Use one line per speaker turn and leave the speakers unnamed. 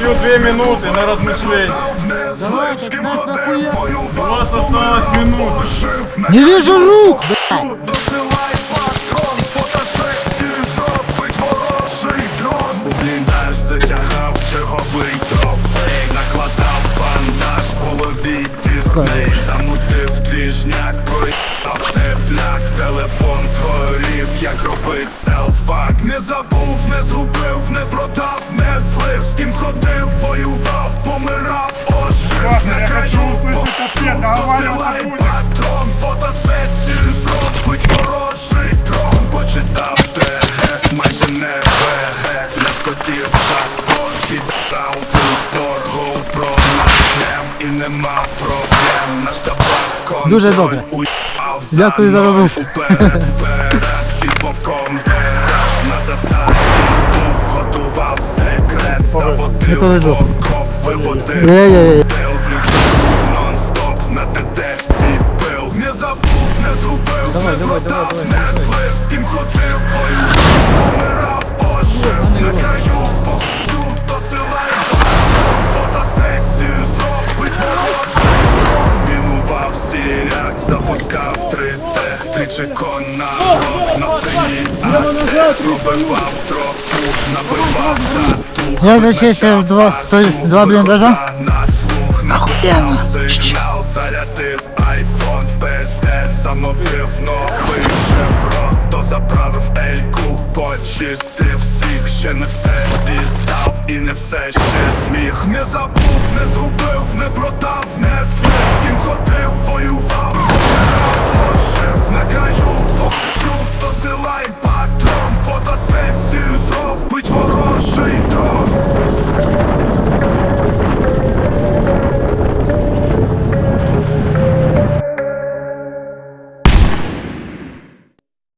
даю две минуты на размышление.
Давайте, нас нахуя?
У вас осталось минута.
Не вижу рук, блядь.
Затягав черговий трофей Накладав бандаж в голові Замутив двіжняк, проїхав тепляк Телефон згорів, як робить селфак Не забув, не згубив, не продав, З ким ходив, воював, помирав, ожив. Не краю, Посилай патрон, фотосесію зробить ворожий дрон Почитав ТГ, майже не ВГ Не скотів закон, підрав торгу про наш шлем І нема проблем, наш табак контроль
Дуже добре. Дякую за
мною.
роботу.
Патрон Фотосесію зробить ворожий дрон Мінував сіряк, запускав 3D Тричі конарод на спині АТ Пробивав тропу, набивав тату
Я зачистив два, той, два бліндажа.
написав сигнал, зарядив айфон в ПСТ, замовив новий шевро, то заправив ельку, почистив всіх, ще не все віддав і не все ще зміг. Не забув, не згубив, не продав.